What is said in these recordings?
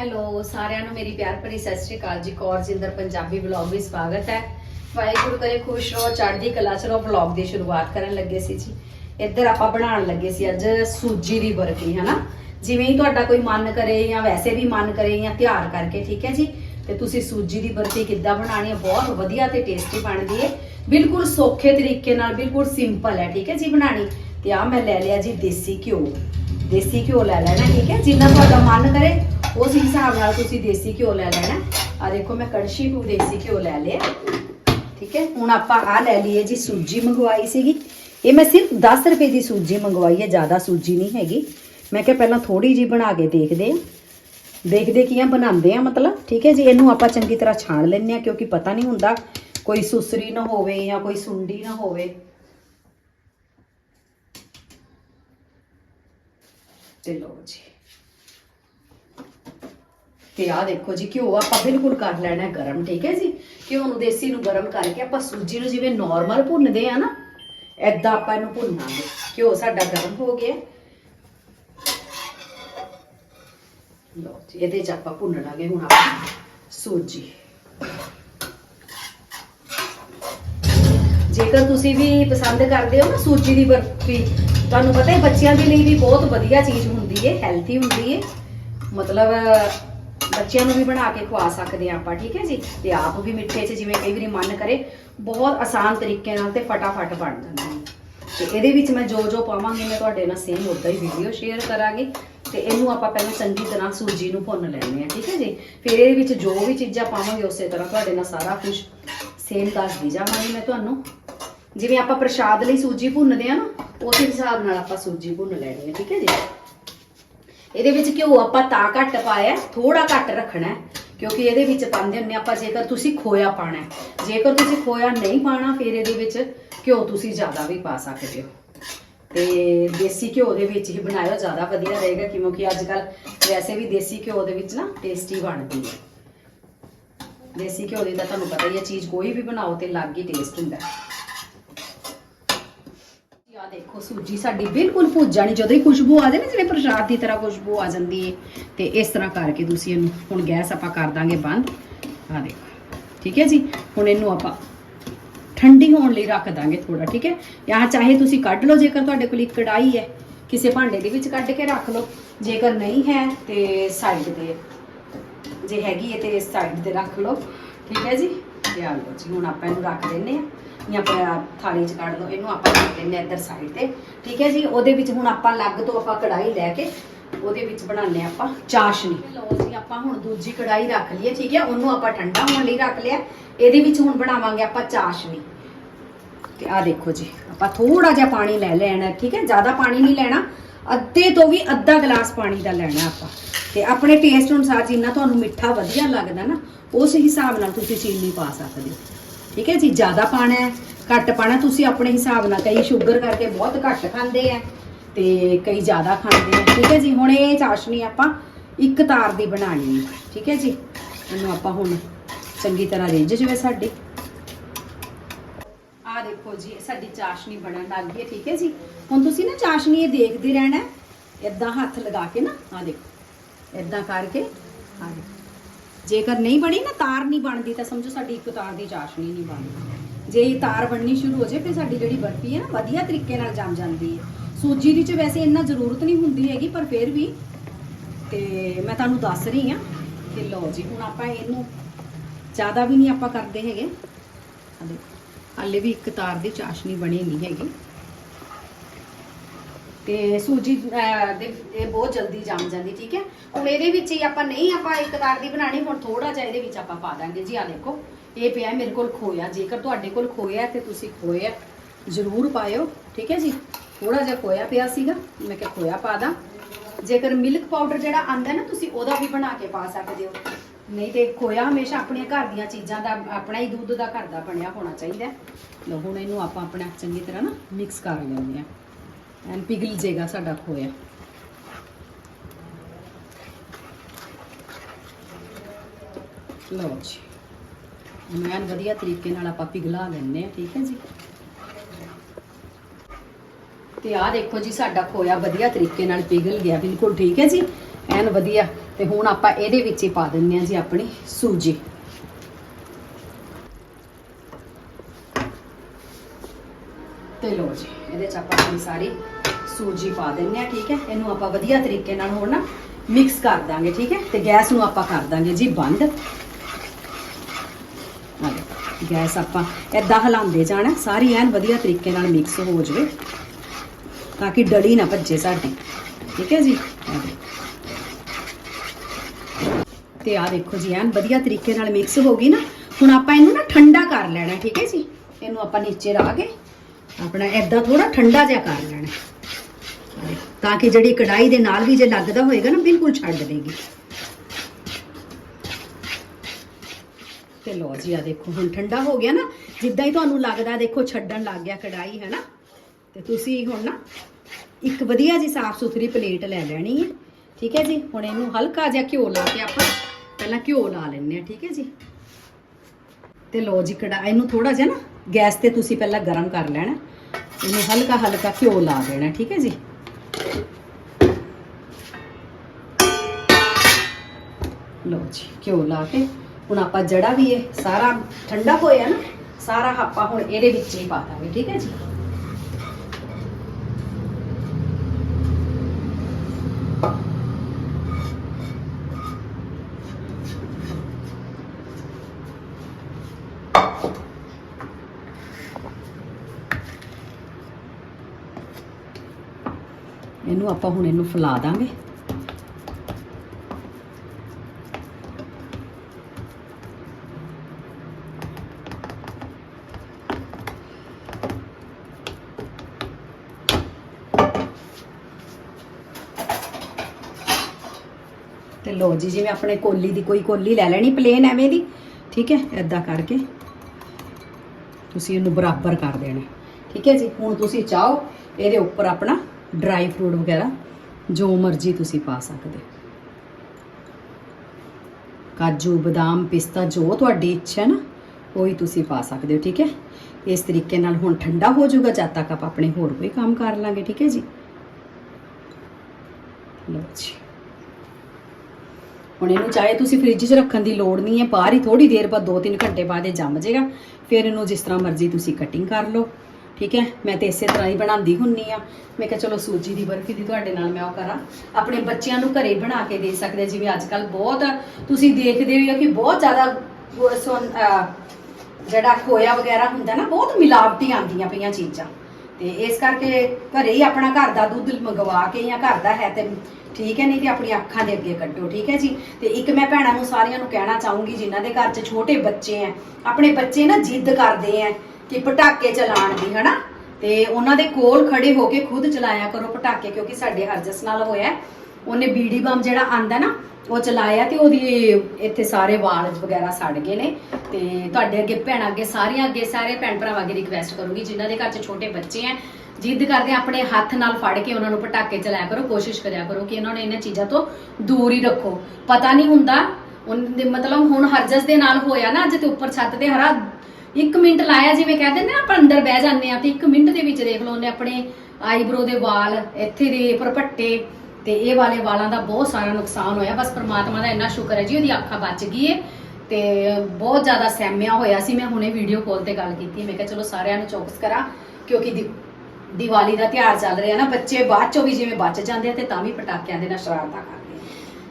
Hello ਸਾਰਿਆਂ ਨੂੰ ਮੇਰੀ ਪਿਆਰ ਭਰੀ ਸਤਿ ਸ਼੍ਰੀ ਅਕਾਲ ਜੀ। ਕੌਰ ਜਿੰਦਰ, ਪੰਜਾਬੀ ਵਲੌਗ ਵਿੱਚ ਸਵਾਗਤ ਹੈ। ਵਾਹਿਗੁਰੂ ਕਰੇ ਖੁਸ਼ ਰਹੋ, ਚੜ੍ਹਦੀ ਕਲਾ ਚ ਵਲੌਗ ਦੀ ਸ਼ੁਰੂਆਤ ਕਰਨ ਲੱਗੇ ਸੀ ਜੀ। ਇੱਧਰ ਆਪਾਂ ਬਣਾਉਣ ਲੱਗੇ ਸੀ ਅੱਜ ਸੂਜੀ ਦੀ ਬਰਫੀ, ਹਨਾ? ਜਿਵੇਂ ਹੀ ਤੁਹਾਡਾ ਕੋਈ ਮਨ ਕਰੇ ਜਾਂ ਵੈਸੇ ਵੀ ਮਨ ਕਰੇ ਜਾਂ ਤਿਆਰ ਕਰਕੇ, ਠੀਕ ਹੈ ਜੀ? ਤੇ ਤੁਸੀਂ ਸੂਜੀ ਦੀ ਬਰਫੀ ਕਿੱਦਾਂ ਬਣਾਣੀ ਹੈ? ਬਹੁਤ ਵਧੀਆ ਤੇ ਟੇਸਟੀ ਬਣਦੀ ਹੈ। ਬਿਲਕੁਲ ਸੌਖੇ ਤਰੀਕੇ ਨਾਲ, ਬਿਲਕੁਲ ਸਿੰਪਲ ਹੈ, ਠੀਕ ਹੈ ਜੀ ਬਣਾਣੀ ਤੇ ਆ ਮੈਂ ਲੈ ਲਿਆ ਜੀ ਦੇਸੀ ਘਿਓ। ਦੇਸੀ ਘਿਓ ਲੈ ਲੈਣਾ, ਠੀਕ ਹੈ? ਜਿੰਨਾ ਤੁਹਾਡਾ ਮਨ ਕਰੇ ਉਸ ਹਿਸਾਬ ਨਾਲ ਤੁਸੀਂ ਦੇਸੀ ਘਿਓ ਲੈ ਲੈਣਾ। ਆ ਦੇਖੋ, ਮੈਂ ਕੜਛੀ ਨੂੰ ਦੇਸੀ ਘਿਓ ਲੈ ਲਿਆ। ਠੀਕ ਹੈ? ਹੁਣ ਆਪਾਂ ਆ ਲੈ ਲਈਏ ਜੀ, ਸੂਜੀ ਮੰਗਵਾਈ ਸੀਗੀ। ਇਹ ਮੈਂ ਸਿਰਫ 10 ਰੁਪਏ ਦੀ ਸੂਜੀ ਮੰਗਵਾਈ ਹੈ, ਜ਼ਿਆਦਾ ਸੂਜੀ ਨਹੀਂ ਹੈਗੀ। ਮੈਂ ਕਿਹਾ ਪਹਿਲਾਂ ਥੋੜੀ ਜੀ ਬਣਾ ਕੇ ਦੇਖਦੇ ਆ ਦੇਖਦੇ ਕੀ ਆ, ਬਣਾਉਂਦੇ ਆ ਮਤਲਬ। ਠੀਕ ਹੈ ਜੀ? ਇਹਨੂੰ ਆਪਾਂ ਚੰਗੀ ਤਰ੍ਹਾਂ ਛਾਣ ਲੈਂਦੇ ਆ ਕਿਉਂਕਿ ਪਤਾ ਨਹੀਂ ਹੁੰਦਾ ਕੋਈ ਸੁਸਰੀ ਨਾ ਹੋਵੇ ਜਾਂ ਕੋਈ ਸੁੰਡੀ ਨਾ ਹੋਵੇ। ਤੇ ਲਓ ਜੀ। ਤੇ ਆਹ ਦੇਖੋ ਜੀ ਘਿਓ ਆਪਾਂ ਬਿਲਕੁਲ ਕਰ ਲੈਣਾ ਹੈ ਗਰਮ, ਠੀਕ ਹੈ ਜੀ? ਘਿਓ ਨੂੰ ਦੇਸੀ ਨੂੰ ਗਰਮ ਕਰਕੇ ਆਪਾਂ ਸੂਜੀ ਨੂੰ ਜਿਵੇਂ ਨਾਰਮਲ ਭੁੰਨਦੇ ਆ ਨਾ ਐਦਾਂ ਆਪਾਂ ਇਹਨੂੰ ਭੁੰਨਾਂਗੇ। ਘਿਓ ਸਾਡਾ ਗਰਮ ਹੋ ਗਿਆ। ਲਓ ਜੀ, ਇਹਦੇ ਚ ਆਪਾਂ ਭੁੰਨ ਲਾਂਗੇ ਹੁਣ ਆਪਾਂ ਸੂਜੀ। ਜੇਕਰ ਤੁਸੀਂ ਵੀ ਪਸੰਦ ਕਰਦੇ ਹੋ ਨਾ ਸੂਜੀ ਦੀ ਬਰਫੀ ਤੁਹਾਨੂੰ ਪਤਾ ਹੈ ਬੱਚਿਆਂ ਦੇ ਲਈ ਵੀ ਬਹੁਤ ਵਧੀਆ ਚੀਜ਼ ਹੁੰਦੀ ਹੈ ਹੈਲਥੀ ਹੁੰਦੀ ਹੈ। ਮਤਲਬ ਬੱਚਿਆਂ ਨੂੰ ਵੀ ਬਣਾ ਕੇ ਖਵਾ ਸਕਦੇ ਆ ਆਪਾਂ, ਠੀਕ ਹੈ ਜੀ? ਤੇ ਆਪ ਵੀ ਮਿੱਠੇ 'ਚ ਜਿਵੇਂ ਕਈ ਵਾਰੀ ਮਨ ਕਰੇ, ਬਹੁਤ ਆਸਾਨ ਤਰੀਕੇ ਨਾਲ ਤੇ ਫਟਾਫਟ ਬਣ ਜਾਂਦਾ ਹੈ। ਤੇ ਇਹਦੇ ਵਿੱਚ ਮੈਂ ਜੋ ਜੋ ਪਾਵਾਂਗੀ, ਮੈਂ ਤੁਹਾਡੇ ਨਾਲ ਸੇਮ ਉਦਾਂ ਹੀ ਵੀਡੀਓ ਸ਼ੇਅਰ ਕਰਾਂਗੀ। ਤੇ ਇਹਨੂੰ ਆਪਾਂ ਪਹਿਲਾਂ ਚੰਗੀ ਤਰ੍ਹਾਂ ਸੂਜੀ ਨੂੰ ਭੁੰਨ ਲੈਣੇ ਆ ਠੀਕ ਹੈ ਜੀ? ਫਿਰ ਇਹਦੇ ਵਿੱਚ ਜੋ ਵੀ ਚੀਜ਼ਾਂ ਪਾਵਾਂਗੇ, ਉਸੇ ਤਰ੍ਹਾਂ ਤੁਹਾਡੇ ਨਾਲ ਸਾਰਾ ਕੁਝ ਸੇਮ ਦੱਸਦੀ ਜਾਵਾਂਗੀ ਮੈਂ ਤੁਹਾਨੂੰ। ਜਿਵੇਂ ਆਪਾਂ ਪ੍ਰਸ਼ਾਦ ਲਈ ਸੂਜੀ ਭੁੰਨਦੇ ਆ ਨਾ ਉਸੇ ਹਿਸਾਬ ਨਾਲ ਆਪਾਂ ਸੂਜੀ ਭੁੰਨ ਲੈਣੀ ਹੈ, ਠੀਕ ਹੈ ਜੀ? ਇਹਦੇ ਵਿੱਚ ਘਿਓ ਆਪਾਂ ਤਾਂ ਘੱਟ ਪਾਇਆ ਥੋੜਾ ਘੱਟ ਰੱਖਣਾ ਕਿਉਂਕਿ ਇਹਦੇ ਵਿੱਚ ਪਾਉਂਦੇ ਹੁੰਦੇ ਆਪਾਂ, ਜੇਕਰ ਤੁਸੀਂ ਖੋਇਆ ਪਾਣਾ ਜੇਕਰ ਤੁਸੀਂ ਖੋਇਆ ਨਹੀਂ ਪਾਣਾ ਫਿਰ ਇਹਦੇ ਵਿੱਚ ਘਿਓ ਤੁਸੀਂ ਜ਼ਿਆਦਾ ਵੀ ਪਾ ਸਕਦੇ ਹੋ। ਤੇ ਦੇਸੀ ਘਿਓ ਦੇ ਵਿੱਚ ਹੀ ਬਣਾਇਓ, ਜ਼ਿਆਦਾ ਵਧੀਆ ਰਹੇਗਾ, ਕਿਉਂਕਿ ਅੱਜ ਕੱਲ ਵੈਸੇ ਵੀ ਦੇਸੀ ਘਿਓ ਦੇ ਵਿੱਚ ਨਾ ਟੇਸਟੀ ਬਣਦੀ ਹੈ। ਦੇਸੀ ਘਿਓ ਦੀ ਤਾਂ ਤੁਹਾਨੂੰ ਪਤਾ ਹੀ ਹੈ, ਚੀਜ਼ ਕੋਈ ਵੀ ਬਣਾਓ ਤੇ ਅਲੱਗ ਹੀ ਟੇਸਟ ਹੁੰਦਾ ਹੈ। ਦੇਖੋ ਸੂਜੀ ਸਾਡੀ ਬਿਲਕੁਲ ਭੁੱਜ ਜਾਣੀ, ਜਦੋਂ ਹੀ ਖੁਸ਼ਬੂ ਆ ਜਾਏ ਜਿਵੇਂ ਪ੍ਰਸ਼ਾਦ ਦੀ ਤਰ੍ਹਾਂ ਖੁਸ਼ਬੂ ਆ ਜਾਂਦੀ ਹੈ ਤੇ ਇਸ ਤਰ੍ਹਾਂ ਕਰਕੇ ਤੁਸੀਂ ਇਹਨੂੰ, ਹੁਣ ਗੈਸ ਆਪਾਂ ਕਰ ਦਾਂਗੇ ਬੰਦ। ਆ ਦੇਖੋ, ਠੀਕ ਹੈ ਜੀ? ਹੁਣ ਇਹਨੂੰ ਆਪਾਂ ਠੰਡੀ ਹੋਣ ਲਈ ਰੱਖ ਦਾਂਗੇ ਥੋੜਾ ਠੀਕ ਹੈ? ਜਾਂ ਚਾਹੇ ਤੁਸੀਂ ਕੱਢ ਲਓ, ਜੇਕਰ ਤੁਹਾਡੇ ਕੋਲ ਇੱਕ ਕੜਾਈ ਹੈ, ਕਿਸੇ ਭਾਂਡੇ ਦੇ ਵਿੱਚ ਕੱਢ ਕੇ ਰੱਖ ਲਓ। ਜੇਕਰ ਨਹੀਂ ਹੈ, ਤੇ ਸਾਈਡ ਤੇ, ਜੇ ਹੈਗੀ ਹੈ, ਤੇ ਸਾਈਡ ਤੇ ਰੱਖ ਲਓ। ਠੀਕ ਹੈ ਜੀ? ਤੇ ਆ ਲਓ ਜੀ, ਹੁਣ ਆਪਾਂ ਇਹਨੂੰ ਰੱਖ ਦਿੰਨੇ ਆ ਜਾਂ ਆਪਾਂ ਥਾਲੀ 'ਚ ਕੱਢ ਲਓ, ਇਹਨੂੰ ਆਪਾਂ ਰੱਖ ਲੈਂਦੇ ਹਾਂ ਇੱਧਰ ਸਾਈਡ ਤੇ। ਠੀਕ ਹੈ ਜੀ? ਉਹਦੇ ਵਿੱਚ ਹੁਣ ਆਪਾਂ ਅਲੱਗ ਤੋਂ ਆਪਾਂ ਕੜਾਈ ਲੈ ਕੇ ਉਹਦੇ ਵਿੱਚ ਬਣਾਉਂਦੇ ਆ ਆਪਾਂ ਚਾਸ਼ਨੀ। ਲਓ ਜੀ, ਆਪਾਂ ਹੁਣ ਦੂਜੀ ਕੜਾਈ ਰੱਖ ਲਈਏ, ਠੀਕ ਹੈ? ਉਹਨੂੰ ਆਪਾਂ ਠੰਡਾ ਹੋਣ ਲਈ ਰੱਖ ਲਿਆ। ਇਹਦੇ ਵਿੱਚ ਹੁਣ ਬਣਾਵਾਂਗੇ ਆਪਾਂ ਚਾਸ਼ਨੀ। ਤੇ ਆ ਦੇਖੋ ਜੀ, ਆਪਾਂ ਥੋੜਾ ਜਿਹਾ ਪਾਣੀ ਲੈ ਲੈਣਾ, ਠੀਕ ਹੈ? ਜ਼ਿਆਦਾ ਪਾਣੀ ਨਹੀਂ ਲੈਣਾ। ਅੱਧੇ ਤੋਂ ਵੀ ਅੱਧਾ ਗਲਾਸ ਪਾਣੀ ਦਾ ਲੈਣਾ ਆਪਾਂ। ਤੇ ਆਪਣੇ ਟੇਸਟ ਅਨੁਸਾਰ ਜਿੰਨਾ ਤੁਹਾਨੂੰ ਮਿੱਠਾ ਵਧੀਆ ਲੱਗਦਾ ਨਾ, ਉਸ ਹਿਸਾਬ ਨਾਲ ਤੁਸੀਂ ਚੀਨੀ ਪਾ ਸਕਦੇ ਹੋ। ਠੀਕ ਹੈ ਜੀ, ਜ਼ਿਆਦਾ ਪਾਣਾ ਹੈ, ਘੱਟ ਪਾਣਾ ਤੁਸੀਂ ਆਪਣੇ ਹਿਸਾਬ ਨਾਲ ਕਈ ਸ਼ੂਗਰ ਕਰਕੇ ਬਹੁਤ ਘੱਟ ਖਾਂਦੇ ਆ ਤੇ ਕਈ ਜ਼ਿਆਦਾ ਖਾਂਦੇ ਆ ਠੀਕ ਹੈ ਜੀ, ਹੁਣ ਇਹ ਚਾਸ਼ਨੀ ਆਪਾਂ ਇੱਕ ਤਾਰ ਦੀ ਬਣਾਣੀ ਹੈ। ਠੀਕ ਹੈ ਜੀ, ਇਹਨੂੰ ਆਪਾਂ ਹੁਣ ਚੰਗੀ ਤਰ੍ਹਾਂ ਰਿੱਝ ਜਵੇ ਸਾਡੀ। ਆ ਦੇਖੋ ਜੀ, ਸਾਡੀ ਚਾਸ਼ਨੀ ਬਣਨ ਲੱਗ ਗਈ ਹੈ, ਠੀਕ ਹੈ ਜੀ। ਹੁਣ ਤੁਸੀਂ ਨਾ ਚਾਸ਼ਨੀ ਇਹ ਦੇਖਦੇ ਰਹਿਣਾ ਹੈ। ਏਦਾਂ ਹੱਥ ਲਗਾ ਕੇ ਨਾ ਆ ਦੇਖੋ, ਏਦਾਂ ਕਰਕੇ ਆ ਦੇਖੋ। ਜੇਕਰ ਨਹੀਂ ਬਣੀ ਨਾ ਤਾਰ ਨਹੀਂ ਬਣਦੀ, ਤਾਂ ਸਮਝੋ ਸਾਡੀ ਇੱਕ ਤਾਰ ਦੀ ਚਾਸ਼ਨੀ ਨਹੀਂ ਬਣਦੀ। ਜੇ ਇਹ ਤਾਰ ਬਣਨੀ ਸ਼ੁਰੂ ਹੋ ਜਾਏ, ਫਿਰ ਸਾਡੀ ਜਿਹੜੀ ਬਰਫੀ ਹੈ ਨਾ, ਵਧੀਆ ਤਰੀਕੇ ਨਾਲ ਜੰਮ ਜਾਂਦੀ ਹੈ। ਸੂਜੀ ਦੀ ਚ ਵੈਸੇ ਇੰਨਾ ਜ਼ਰੂਰਤ ਨਹੀਂ ਹੁੰਦੀ ਹੈਗੀ, ਪਰ ਫਿਰ ਵੀ। ਤੇ ਮੈਂ ਤੁਹਾਨੂੰ ਦੱਸ ਰਹੀ ਹਾਂ ਕਿ ਲਓ ਜੀ, ਹੁਣ ਆਪਾਂ ਇਹਨੂੰ ਜ਼ਿਆਦਾ ਵੀ ਨਹੀਂ ਆਪਾਂ ਕਰਦੇ ਹੈਗੇ। ਆ ਹਾਲੇ ਵੀ ਇੱਕ ਤਾਰ ਦੀ ਚਾਸ਼ਨੀ ਬਣੀ ਨਹੀਂ ਹੈਗੀ। ਤੇ ਸੂਜੀ ਅਹ, ਦੇ ਇਹ ਬਹੁਤ ਜਲਦੀ ਜੰਮ ਜਾਂਦੀ ਠੀਕ ਹੈ? ਹੁਣ ਇਹਦੇ ਵਿੱਚ ਹੀ ਆਪਾਂ ਨਹੀਂ ਆਪਾਂ ਇੱਕ ਤਾਰ ਦੀ ਬਣਾਣੀ ਹੁਣ ਥੋੜਾ ਜਿਹਾ ਇਹਦੇ ਵਿੱਚ ਆਪਾਂ ਪਾ ਦਾਂਗੇ। ਜੀ ਆ ਦੇਖੋ ਇਹ ਪਿਆ ਮੇਰੇ ਕੋਲ ਖੋਇਆ। ਜੇਕਰ ਤੁਹਾਡੇ ਕੋਲ ਖੋਇਆ ਤੇ ਤੁਸੀਂ ਖੋਇਆ ਜ਼ਰੂਰ ਪਾਇਓ ਠੀਕ ਹੈ ਜੀ? ਥੋੜਾ ਜਿਹਾ ਖੋਇਆ ਪਿਆ ਸੀਗਾ ਮੈਂ ਕਿਹਾ ਖੋਇਆ ਪਾ ਦਾਂ। ਜੇਕਰ ਮਿਲਕ ਪਾਊਡਰ ਜਿਹੜਾ ਆਂਦਾ ਨਾ ਤੁਸੀਂ ਉਹਦਾ ਵੀ ਬਣਾ ਕੇ ਪਾ ਸਕਦੇ ਹੋ। ਨਹੀਂ ਤੇ ਖੋਇਆ ਹਮੇਸ਼ਾ ਆਪਣੀਆਂ ਘਰ ਦੀਆਂ ਚੀਜ਼ਾਂ ਦਾ ਆਪਣਾ ਹੀ ਦੁੱਧ ਦਾ ਘਰ ਦਾ ਬਣਿਆ ਹੋਣਾ ਚਾਹੀਦਾ ਹੈ। ਲਓ ਹੁਣ ਇਹਨੂੰ ਆਪਾਂ ਆਪਣਾ ਚੰਗੀ ਤਰ੍ਹਾਂ ਨਾ ਮਿਕਸ ਕਰ ਲੈਂਦੇ ਹਾਂ। ਐਨ ਪਿਘਲ ਜੇਗਾ ਸਾਡਾ ਖੋਇਆ। ਲਓ ਜੀ। ਇਹਨੂੰ ਐਨ ਵਧੀਆ ਤਰੀਕੇ ਨਾਲ ਆਪਾਂ ਪਿਘਲਾ ਲੈਂਦੇ ਆ ਠੀਕ ਹੈ ਜੀ। ਤੇ ਆਹ ਦੇਖੋ ਜੀ, ਸਾਡਾ ਖੋਇਆ ਵਧੀਆ ਤਰੀਕੇ ਨਾਲ ਪਿਘਲ ਗਿਆ, ਬਿਲਕੁਲ ਠੀਕ ਹੈ ਜੀ। ਐਨ ਵਧੀਆ। ਤੇ ਹੁਣ ਆਪਾਂ ਇਹਦੇ ਵਿੱਚ ਹੀ ਪਾ ਦਿੰਨੇ ਆ ਜੀ ਆਪਣੀ ਸੂਜੀ ਤੇ ਲੋ ਜੀ ਇਹਦੇ ਸਾਰੀ ਸੂਜੀ ਪਾ ਦਿੰਨੇ ਆ ਠੀਕ ਹੈ? ਇਹਨੂੰ ਆਪਾਂ ਵਧੀਆ ਤਰੀਕੇ ਨਾਲ ਹੁਣ ਨਾ ਮਿਕਸ ਕਰ ਦਾਂਗੇ, ਠੀਕ ਹੈ? ਤੇ ਗੈਸ ਨੂੰ ਆਪਾਂ ਕਰ ਦਾਂਗੇ ਜੀ ਬੰਦ। ਗੈਸ ਆਪਾਂ ਏਦਾਂ ਹਿਲਾਉਂਦੇ ਜਾਣਾ, ਸਾਰੀ ਐਨ ਵਧੀਆ ਤਰੀਕੇ ਨਾਲ ਮਿਕਸ ਹੋ ਜਾਵੇ, ਤਾਂ ਕਿ ਡਲੀ ਨਾ ਭੱਜੇ ਸਾਡੀ। ਠੀਕ ਹੈ ਜੀ? ਤੇ ਆ ਦੇਖੋ ਜੀ, ਐਨ ਵਧੀਆ ਤਰੀਕੇ ਨਾਲ ਮਿਕਸ ਹੋ ਗਈ ਨਾ। ਹੁਣ ਆਪਾਂ ਇਹਨੂੰ ਨਾ ਠੰਡਾ ਕਰ ਲੈਣਾ, ਠੀਕ ਹੈ ਜੀ? ਇਹਨੂੰ ਆਪਾਂ ਨੀਚੇ ਰੱਖ ਕੇ ਆਪਣਾ ਏਦਾਂ ਥੋੜਾ ਠੰਡਾ ਜਿਹਾ ਕਰ ਲੈਣਾ। ਤਾਂ ਕਿ ਜਿਹੜੀ ਕੜਾਈ ਦੇ ਨਾਲ ਵੀ ਜੇ ਲੱਗਦਾ ਹੋਏਗਾ ਨਾ, ਬਿਲਕੁਲ ਛੱਡ ਦੇਗੀ। ਤੇ ਲੋ ਜੀ ਆ ਦੇਖੋ, ਹੁਣ ਠੰਡਾ ਹੋ ਗਿਆ ਨਾ। ਜਿੱਦਾਂ ਹੀ ਤੁਹਾਨੂੰ ਲੱਗਦਾ, ਦੇਖੋ, ਛੱਡਣ ਲੱਗ ਗਿਆ ਕੜਾਈ ਹੈ ਨਾ? ਤੇ ਤੁਸੀਂ ਹੁਣ ਨਾ ਇੱਕ ਵਧੀਆ ਜੀ ਸਾਫ਼ ਸੁਥਰੀ ਪਲੇਟ ਲੈ ਲੈਣੀ ਹੈ। ਠੀਕ ਹੈ ਜੀ? ਹੁਣ ਇਹਨੂੰ ਹਲਕਾ ਜਿਹਾ ਘਿਓ ਲਾ ਕੇ ਆਪਾਂ ਪਹਿਲਾਂ ਘਿਓ ਲਾ ਲੈਣੇ ਆ ਠੀਕ ਹੈ ਜੀ? ਤੇ ਲੋ ਜੀ ਕੜਾ ਇਹਨੂੰ ਥੋੜਾ ਜਿਹਾ ਨਾ ਗੈਸ ਤੇ ਤੁਸੀਂ ਪਹਿਲਾਂ ਗਰਮ ਕਰ ਲੈਣਾ। ਇਹਨੂੰ ਹਲਕਾ ਹਲਕਾ ਘਿਓ ਲਾ ਦੇਣਾ, ਠੀਕ ਹੈ ਜੀ? ਲੋ ਜੀ, ਘਿਓ ਲਾ ਕੇ, ਹੁਣ ਆਪਾਂ ਜਿਹੜਾ ਵੀ ਇਹ ਸਾਰਾ ਠੰਡਾ ਹੋਇਆ ਨਾ, ਸਾਰਾ ਆਪਾਂ ਹੁਣ ਇਹਦੇ ਵਿੱਚ ਹੀ ਪਾ ਦਾਂਗੇ, ਠੀਕ ਹੈ ਜੀ? ਇਹਨੂੰ ਆਪਾਂ ਹੁਣ ਇਹਨੂੰ ਫੈਲਾ ਦਾਂਗੇ। ਤੇ ਲੋ ਜੀ, ਜਿਵੇਂ ਆਪਣੇ ਕੋਲੀ ਦੀ ਕੋਈ ਕੋਲੀ ਲੈ ਲੈਣੀ ਪਲੇਨ ਐਵੇਂ ਦੀ, ਠੀਕ ਹੈ ਐਦਾਂ ਕਰਕੇ। ਤੁਸੀਂ ਇਹਨੂੰ ਬਰਾਬਰ ਕਰ ਦੇਣਾ। ਠੀਕ ਹੈ ਜੀ, ਹੁਣ ਤੁਸੀਂ ਚਾਹੋ, ਇਹਦੇ ਉੱਪਰ ਆਪਣਾ ਡਰਾਈ ਫਰੂਟ ਵਗੈਰਾ, ਜੋ ਮਰਜ਼ੀ ਤੁਸੀਂ ਪਾ ਸਕਦੇ। ਹੋ। ਕਾਜੂ, ਬਦਾਮ, ਪਿਸਤਾ, ਜੋ ਤੁਹਾਡੀ ਇੱਛਾ ਹੈ ਨਾ, ਉਹੀ ਤੁਸੀਂ ਪਾ ਸਕਦੇ ਹੋ, ਠੀਕ ਹੈ? ਇਸ ਤਰੀਕੇ ਨਾਲ ਹੁਣ ਠੰਡਾ ਹੋ ਜਾਊਗਾ, ਜਦ ਤੱਕ ਆਪਾਂ ਆਪਣੇ ਹੋਰ ਕੋਈ ਕੰਮ ਕਰ ਲਾਂਗੇ, ਠੀਕ ਹੈ ਜੀ? ਲਓ ਜੀ। ਹੁਣ ਇਹਨੂੰ ਚਾਹੇ ਤੁਸੀਂ ਫ੍ਰਿਜ 'ਚ ਰੱਖਣ ਦੀ ਲੋੜ ਨਹੀਂ ਹੈ, ਬਾਹਰ ਹੀ ਥੋੜੀ ਦੇਰ ਬਾਅਦ 2-3 ਘੰਟੇ ਬਾਅਦ ਇਹ ਜੰਮ ਜਾਏਗਾ ਫਿਰ ਇਹਨੂੰ ਜਿਸ ਤਰ੍ਹਾਂ ਮਰਜ਼ੀ ਤੁਸੀਂ ਕਟਿੰਗ ਕਰ ਲਓ। ਠੀਕ ਹੈ? ਮੈਂ ਤੇ ਇਸੇ ਤਰ੍ਹਾਂ ਹੀ ਬਣਾਉਂਦੀ ਹੁੰਨੀ ਆ। ਮੈਂ ਕਿਹਾ ਚਲੋ ਸੂਜੀ ਦੀ ਬਰਫੀ ਦੀ ਤੁਹਾਡੇ ਨਾਲ ਮੈਂ ਉਹ ਕਰਾਂ। ਆਪਣੇ ਬੱਚਿਆਂ ਨੂੰ ਘਰੇ ਬਣਾ ਕੇ ਦੇ ਸਕਦੇ ਜਿਵੇਂ ਅੱਜ ਕੱਲ ਬਹੁਤ ਤੁਸੀਂ ਦੇਖਦੇ ਹੋ ਕਿ ਬਹੁਤ ਜ਼ਿਆਦਾ ਜਿਹੜਾ ਖੋਇਆ ਵਗੈਰਾ ਹੁੰਦਾ ਨਾ, ਬਹੁਤ ਮਿਲਾਵਟੀ ਆਉਂਦੀਆਂ ਪਈਆਂ ਚੀਜ਼ਾਂ। ਤੇ ਇਸ ਕਰਕੇ ਘਰੇ ਹੀ ਆਪਣਾ ਘਰ ਦਾ ਦੁੱਧ ਮੰਗਵਾ ਕੇ ਜਾਂ ਘਰ ਦਾ ਹੈ ਤੇ ਠੀਕ ਹੈ, ਨਹੀਂ ਤੇ ਆਪਣੀ ਅੱਖਾਂ ਦੇ ਅੱਗੇ ਕੱਢੋ, ਠੀਕ ਹੈ ਜੀ? ਤੇ ਇੱਕ ਮੈਂ ਭੈਣਾਂ ਨੂੰ ਸਾਰਿਆਂ ਨੂੰ ਕਹਿਣਾ ਚਾਹੂੰਗੀ, ਜਿਨ੍ਹਾਂ ਦੇ ਘਰ 'ਚ ਛੋਟੇ ਬੱਚੇ ਆ, ਆਪਣੇ ਬੱਚੇ ਨਾ ਜਿੱਦ ਕਰਦੇ ਆ ਕਿ ਪਟਾਕੇ ਚਲਾਉਣ ਦੀ, ਹਨਾ? ਤੇ ਉਹਨਾਂ ਦੇ ਕੋਲ ਖੜੇ ਹੋ ਕੇ ਖੁਦ ਚਲਾਇਆ ਕਰੋ ਪਟਾਕੇ, ਕਿਉਂਕਿ ਸਾਡੇ ਹਰਜਸ ਨਾਲ ਹੋਇਆ ਉਹਨੇ ਬੀੜੀ ਬੰਬ ਜਿਹੜਾ ਆਂਦਾ ਨਾ, ਉਹ ਚਲਾਇਆ ਤੇ ਉਹਦੀ ਇੱਥੇ ਸਾਰੇ ਵਾਲ ਵਗੈਰਾ ਸੜ ਗਏ ਨੇ। ਤੇ ਤੁਹਾਡੇ ਅੱਗੇ ਭੈਣਾਂ ਅੱਗੇ ਸਾਰੀਆਂ ਅੱਗੇ ਸਾਰੇ ਭੈਣ ਭਰਾਵਾਂ ਅੱਗੇ ਰਿਕਵੈਸਟ ਕਰੂੰਗੀ, ਜਿਨ੍ਹਾਂ ਦੇ ਘਰ 'ਚ ਛੋਟੇ ਬੱਚੇ ਆ ਜਿੱਦ ਕਰਦੇ ਆਪਣੇ ਹੱਥ ਨਾਲ ਫੜ ਕੇ ਉਹਨਾਂ ਨੂੰ ਪਟਾਕੇ ਚਲਾਇਆ ਕਰੋ, ਕੋਸ਼ਿਸ਼ ਕਰਿਆ ਕਰੋ ਕਿ ਇਹਨਾਂ ਨੂੰ ਇਹਨਾਂ ਚੀਜ਼ਾਂ ਤੋਂ ਦੂਰ ਹੀ ਰੱਖੋ। ਪਤਾ ਨਹੀਂ ਹੁੰਦਾ, ਉਹਨਾਂ ਦੇ ਮਤਲਬ ਹੁਣ ਹਰਜਸ ਦੇ ਨਾਲ ਹੋਇਆ ਨਾ, ਅੱਜ ਤੇ ਉੱਪਰ ਛੱਤ ਤੇ ਹਰਾ ਇੱਕ ਮਿੰਟ ਲਾਇਆ ਜਿਵੇਂ ਕਹਿੰਦੇ ਨੇ, ਆਪਾਂ ਅੰਦਰ ਬਹਿ ਜਾਂਦੇ ਆ ਤੇ ਇੱਕ ਮਿੰਟ ਦੇ ਵਿੱਚ ਦੇਖ ਲਓ ਉਹਨੇ ਆਪਣੇ ਆਈਬ੍ਰੋ ਦੇ ਵਾਲ, ਇੱਥੇ ਦੇ ਪਰਪੱਟੇ ਤੇ ਇਹ ਵਾਲੇ ਵਾਲਾਂ ਦਾ ਬਹੁਤ ਸਾਰਾ ਨੁਕਸਾਨ ਹੋਇਆ। ਬਸ ਪ੍ਰਮਾਤਮਾ ਦਾ ਇੰਨਾ ਸ਼ੁਕਰ ਹੈ ਜੀ, ਉਹਦੀ ਅੱਖਾਂ ਬਚ ਗਈ ਏ ਤੇ ਬਹੁਤ ਜ਼ਿਆਦਾ ਸਹਿਮਿਆ ਹੋਇਆ ਸੀ। ਮੈਂ ਹੁਣੇ ਵੀਡੀਓ ਕਾਲ ਤੇ ਗੱਲ ਕੀਤੀ, ਮੈਂ ਕਿਹਾ ਚਲੋ ਸਾਰਿਆਂ ਨੂੰ ਚੌਕਸ ਕਰਾਂ, ਕਿਉਂਕਿ ਦੀ- ਦੀਵਾਲੀ ਦਾ ਤਿਉਹਾਰ ਚੱਲ ਰਿਹਾ ਨਾ, ਬੱਚੇ ਬਾਅਦ ਚੋਂ ਵੀ ਜਿਵੇਂ ਬਚ ਜਾਂਦੇ ਆ ਤੇ ਤਾਂ ਵੀ ਪਟਾਕਿਆਂ ਦੇ ਨਾਲ ਸ਼ਰਾਰਤਾਂ ਕਰਦੇ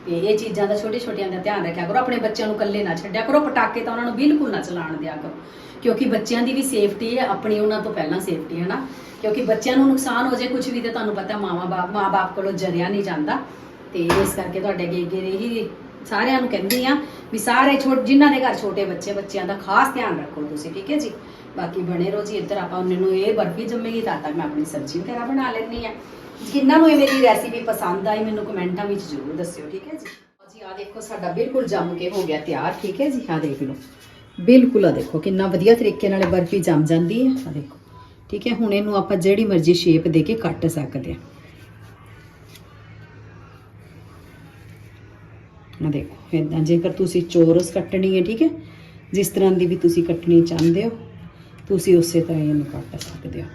ਤੇ ਇਹ ਚੀਜ਼ਾਂ ਦਾ ਛੋਟੇ ਛੋਟਿਆਂ ਦਾ ਧਿਆਨ ਰੱਖਿਆ ਕਰੋ। ਆਪਣੇ ਬੱਚਿਆਂ ਨੂੰ ਇਕੱਲੇ ਨਾ ਛੱਡਿਆ ਕਰੋ, ਪਟਾਕੇ ਤਾਂ ਉਹਨਾਂ ਨੂੰ ਬਿਲਕੁਲ ਨਾ ਚਲਾਉਣ ਦਿਆ ਕਰੋ। ਕਿਉਂਕਿ ਬੱਚਿਆਂ ਦੀ ਵੀ ਸੇਫਟੀ ਹੈ, ਆਪਣੀ ਉਹਨਾਂ ਤੋਂ ਪਹਿਲਾਂ ਸੇਫਟੀ ਹੈ ਨਾ। ਕਿਉਂਕਿ ਬੱਚਿਆਂ ਨੂੰ ਨੁਕਸਾਨ ਹੋ ਜਾਏ ਕੁਝ ਵੀ ਤੇ ਤੁਹਾਨੂੰ ਪਤਾ ਮਾਵਾ ਬਾਪ ਮਾਂ-ਬਾਪ ਕੋਲੋਂ ਜਰਿਆ ਨਹੀਂ ਜਾਂਦਾ। ਤੇ ਇਸ ਕਰਕੇ ਤੁਹਾਡੇ ਅੱਗੇ ਅੱਗੇ ਇਹੀ ਸਾਰਿਆਂ ਨੂੰ ਕਹਿੰਦੀ ਆ ਵੀ ਸਾਰੇ ਛੋਟ, ਜਿਨ੍ਹਾਂ ਦੇ ਘਰ ਛੋਟੇ ਬੱਚੇ ਬੱਚਿਆਂ ਦਾ ਖਾਸ ਧਿਆਨ ਰੱਖੋ ਤੁਸੀਂ, ਠੀਕ ਹੈ ਜੀ? ਬਾਕੀ ਬਣੇ ਰਹੋ ਜੀ ਇੱਧਰ, ਆਪਾਂ ਉਹਨਾਂ ਨੂੰ ਇਹ ਬਰਫੀ ਜੰਮੇਗੀ, ਤਾਂ ਤੱਕ ਮੈਂ ਆਪਣੀ ਸਬਜ਼ੀ ਵਗੈਰਾ ਬਣਾ ਲੈਣੀ ਆ ਜਿਨ੍ਹਾਂ ਨੂੰ ਇਹ ਮੇਰੀ ਰੈਸਿਪੀ ਪਸੰਦ ਆਈ, ਮੈਨੂੰ ਕਮੈਂਟਾਂ ਵਿੱਚ ਜ਼ਰੂਰ ਦੱਸਿਓ, ਠੀਕ ਹੈ ਜੀ? ਜੀ ਆ ਦੇਖੋ, ਸਾਡਾ ਬਿਲਕੁਲ ਜੰਮ ਕੇ ਹੋ ਗਿਆ ਤਿਆਰ, ਠੀਕ ਹੈ ਜੀ? ਆ ਦੇਖ ਲਓ। ਬਿਲਕੁਲ ਆ ਦੇਖੋ, ਕਿੰਨਾ ਵਧੀਆ ਤਰੀਕੇ ਨਾਲ ਬਰਫੀ ਜੰਮ ਜਾਂਦੀ ਹੈ। ਆ ਦੇਖੋ, ਠੀਕ ਹੈ? ਹੁਣ ਇਹਨੂੰ ਆਪਾਂ ਜਿਹੜੀ ਮਰਜ਼ੀ ਸ਼ੇਪ ਦੇ ਕੇ ਕੱਟ ਸਕਦੇ ਹਾਂ। ਆ ਦੇਖੋ ਇਦਾਂ ਜੇਕਰ ਤੁਸੀਂ ਚੋਰਸ ਕੱਟਣੀ ਹੈ, ਠੀਕ ਹੈ? ਜਿਸ ਤਰ੍ਹਾਂ ਦੀ ਵੀ ਤੁਸੀਂ ਕੱਟਣੀ ਚਾਹੁੰਦੇ ਹੋ, ਤੁਸੀਂ ਉਸੇ ਤਰ੍ਹਾਂ ਹੀ ਇਹਨੂੰ ਕੱਟ ਸਕਦੇ ਹੋ।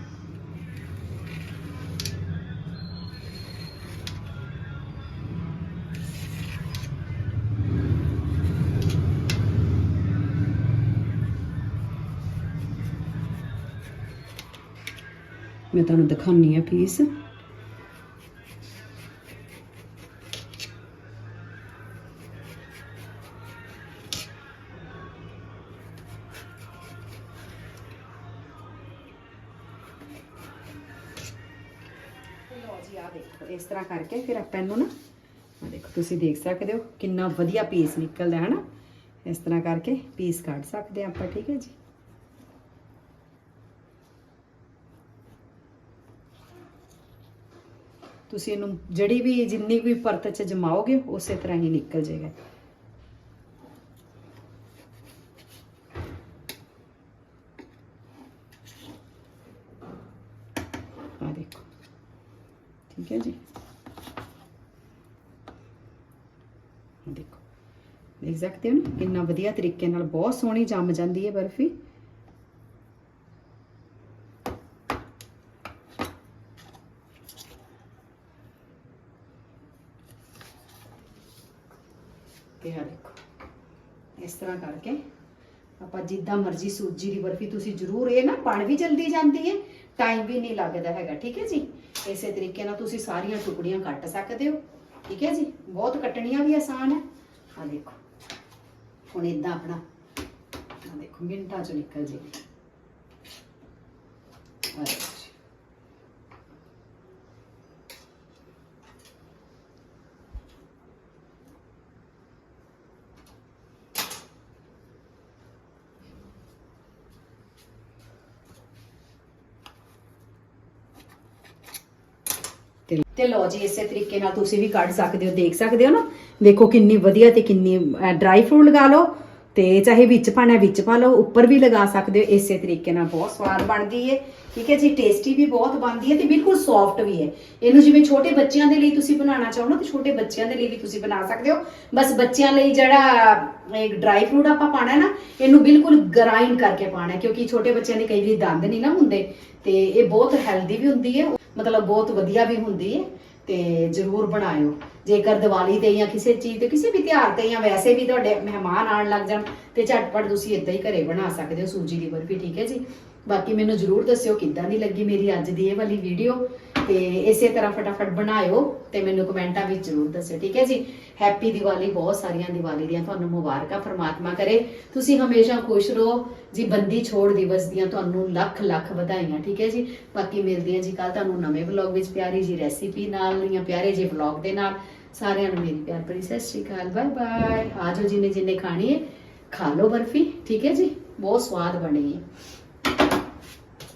ਮੈਂ ਤੁਹਾਨੂੰ ਦਿਖਾਉਣੀ ਆ ਪੀਸ ਇਸ ਤਰ੍ਹਾਂ ਕਰਕੇ ਫਿਰ ਆਪਾਂ ਇਹਨੂੰ ਨਾ ਆ ਦੇਖੋ, ਤੁਸੀਂ ਦੇਖ ਸਕਦੇ ਹੋ ਕਿੰਨਾ ਵਧੀਆ ਪੀਸ ਨਿਕਲਦਾ ਹੈ ਨਾ। ਇਸ ਤਰ੍ਹਾਂ ਕਰਕੇ ਪੀਸ ਕੱਢ ਸਕਦੇ ਆਪਾਂ, ਠੀਕ ਹੈ ਜੀ। ਤੁਸੀਂ ਇਹਨੂੰ ਜਿਹੜੀ ਵੀ, ਜਿੰਨੀ ਵੀ ਪਰਤ ਚ ਜਮਾਓਗੇ, ਉਸੇ ਤਰ੍ਹਾਂ ਹੀ ਨਿਕਲ ਜਾਏਗਾ। ਆ ਦੇਖੋ। ਠੀਕ ਹੈ ਜੀ? ਦੇਖੋ। ਦੇਖ ਸਕਦੇ ਹੋ ਨਾ ਕਿੰਨਾ ਵਧੀਆ ਤਰੀਕੇ ਨਾਲ ਬਹੁਤ ਸੋਹਣੀ ਜੰਮ ਜਾਂਦੀ ਹੈ ਬਰਫੀ। ਤੇ ਦੇਖੋ। ਇਸ ਤਰ੍ਹਾਂ ਕਰਕੇ ਆਪਾਂ ਜਿੱਦਾਂ ਮਰਜ਼ੀ ਸੂਜੀ ਦੀ ਬਰਫੀ ਤੁਸੀਂ ਜ਼ਰੂਰ, ਇਹ ਨਾ ਬਣ ਵੀ ਜਲਦੀ ਜਾਂਦੀ ਹੈ ਟਾਈਮ ਵੀ ਨਹੀਂ ਲੱਗਦਾ ਹੈਗਾ, ਠੀਕ ਹੈ ਜੀ? ਇਸੇ ਤਰੀਕੇ ਨਾਲ ਤੁਸੀਂ ਸਾਰੀਆਂ ਟੁਕੜੀਆਂ ਕੱਟ ਸਕਦੇ ਹੋ, ਠੀਕ ਹੈ ਜੀ? ਬਹੁਤ ਕੱਟਣੀਆਂ ਵੀ ਆਸਾਨ ਹੈ। ਆ ਦੇਖੋ, ਹੁਣ ਇਦਾਂ ਆਪਣਾ, ਆ ਦੇਖੋ, ਮਿੰਟਾਂ ਚ ਨਿਕਲ ਜੇ। ਆ ਦੇਖੋ ਜੀ। ਤੇ ਲਓ ਜੀ, ਇਸੇ ਤਰੀਕੇ ਨਾਲ ਤੁਸੀਂ ਵੀ ਕੱਢ ਸਕਦੇ ਹੋ, ਦੇਖ ਸਕਦੇ ਹੋ ਨਾ। ਦੇਖੋ ਕਿੰਨੀ ਵਧੀਆ ਤੇ ਕਿੰਨੀ ਡਰਾਈ ਫਰੂਟ ਲਗਾ ਲਓ। ਤੇ ਚਾਹੇ ਵਿੱਚ ਪਾਣਾ ਵਿੱਚ ਪਾ ਲਓ, ਉੱਪਰ ਵੀ ਲਗਾ ਸਕਦੇ ਹੋ, ਇਸੇ ਤਰੀਕੇ ਨਾਲ ਬਹੁਤ ਸਵਾਦ ਬਣਦੀ ਹੈ ਠੀਕ ਹੈ ਜੀ ਟੇਸਟੀ ਵੀ ਬਹੁਤ ਬਣਦੀ ਹੈ ਤੇ ਬਿਲਕੁਲ ਸੌਫਟ ਵੀ ਹੈ ਇਹਨੂੰ ਜਿਵੇਂ ਛੋਟੇ ਬੱਚਿਆਂ ਦੇ ਲਈ ਤੁਸੀਂ ਬਣਾਉਣਾ ਚਾਹੋ ਨਾ, ਤੇ ਛੋਟੇ ਬੱਚਿਆਂ ਦੇ ਲਈ ਵੀ ਤੁਸੀਂ ਬਣਾ ਸਕਦੇ ਹੋ। ਬਸ ਬੱਚਿਆਂ ਲਈ ਜਿਹੜਾ ਇੱਕ ਡਰਾਈ ਫਰੂਟ ਆਪਾਂ ਪਾਣਾ ਨਾ, ਇਹਨੂੰ ਬਿਲਕੁਲ ਗ੍ਰਾਈਂਡ ਕਰਕੇ ਪਾਣਾ ਕਿਉਂਕਿ ਛੋਟੇ ਬੱਚਿਆਂ ਦੇ ਕਈ ਵਾਰੀ ਦੰਦ ਨਹੀਂ ਨਾ ਹੁੰਦੇ, ਤੇ ਇਹ ਬਹੁਤ ਹੈਲਦੀ ਵੀ ਹੁੰਦੀ ਹੈ ਮਤਲਬ ਬਹੁਤ ਵਧੀਆ ਵੀ ਹੁੰਦੀ ਹੈ ਤੇ ਜਰੂਰ ਬਣਾਇਓ। ਜੇਕਰ ਦੀਵਾਲੀ ਤੇ ਜਾਂ ਕਿਸੇ ਚੀਜ਼ ਤੇ, ਕਿਸੇ ਵੀ ਤਿਉਹਾਰ ਤੇ ਜਾਂ ਵੈਸੇ ਵੀ ਤੁਹਾਡੇ ਮਹਿਮਾਨ ਆਣ ਲੱਗ ਜਾਣ, ਤੇ ਝਟਪਟ ਤੁਸੀਂ ਇਦਾਂ ਹੀ ਘਰੇ ਬਣਾ ਸਕਦੇ ਹੋ। ਸੂਜੀ ਦੀ ਬਰਫੀ, ਠੀਕ ਹੈ ਜੀ? ਬਾਕੀ ਮੈਨੂੰ ਜਰੂਰ ਦੱਸਿਓ ਕਿੱਦਾਂ ਦੀ ਲੱਗੀ ਮੇਰੀ ਅੱਜ ਦੀ ਇਹ ਵਾਲੀ ਵੀਡੀਓ ਤੇ ਇਸੇ ਤਰ੍ਹਾਂ ਫਟਾਫਟ ਬਣਾਇਓ ਤੇ ਮੈਨੂੰ ਕਮੈਂਟਾਂ ਵਿੱਚ ਜਰੂਰ ਦੱਸਿਓ, ਠੀਕ ਹੈ ਜੀ? ਹੈਪੀ ਦੀਵਾਲੀ, ਬਹੁਤ ਸਾਰੀਆਂ ਦੀਵਾਲੀ ਦੀਆਂ ਤੁਹਾਨੂੰ ਮੁਬਾਰਕਾਂ, ਪ੍ਰਮਾਤਮਾ ਕਰੇ। ਤੁਸੀਂ ਹਮੇਸ਼ਾ ਖੁਸ਼ ਰਹੋ। ਜੀ, ਬੰਦੀ ਛੋੜ ਦਿਵਸ ਦੀਆਂ ਤੁਹਾਨੂੰ ਲੱਖ ਲੱਖ ਵਧਾਈਆਂ, ਠੀਕ ਹੈ ਜੀ? ਬਾਕੀ ਮਿਲਦੇ ਹਾਂ ਜੀ ਕੱਲ ਤੁਹਾਨੂੰ ਨਵੇਂ ਵਲੌਗ ਵਿੱਚ, ਪਿਆਰੀ ਜੀ ਰੈਸਿਪੀ ਨਾਲ ਜਾਂ ਪਿਆਰੇ ਜੀ ਵਲੌਗ ਦੇ ਨਾਲ। ਸਾਰਿਆਂ ਨੂੰ ਮੇਰੀ ਪਿਆਰ ਭਰੀ ਸਤਿ ਸ਼੍ਰੀ ਅਕਾਲ ਬਾਏ ਬਾਏ ਆਜੋ ਜਿਨੇ ਜਿੰਨੇ ਖਾਣੀ ਹੈ, ਖਾ ਲਓ ਬਰਫੀ, ਠੀਕ ਹੈ ਜੀ? ਬਹੁਤ ਸਵਾਦ ਬਣੀ ਹੈ।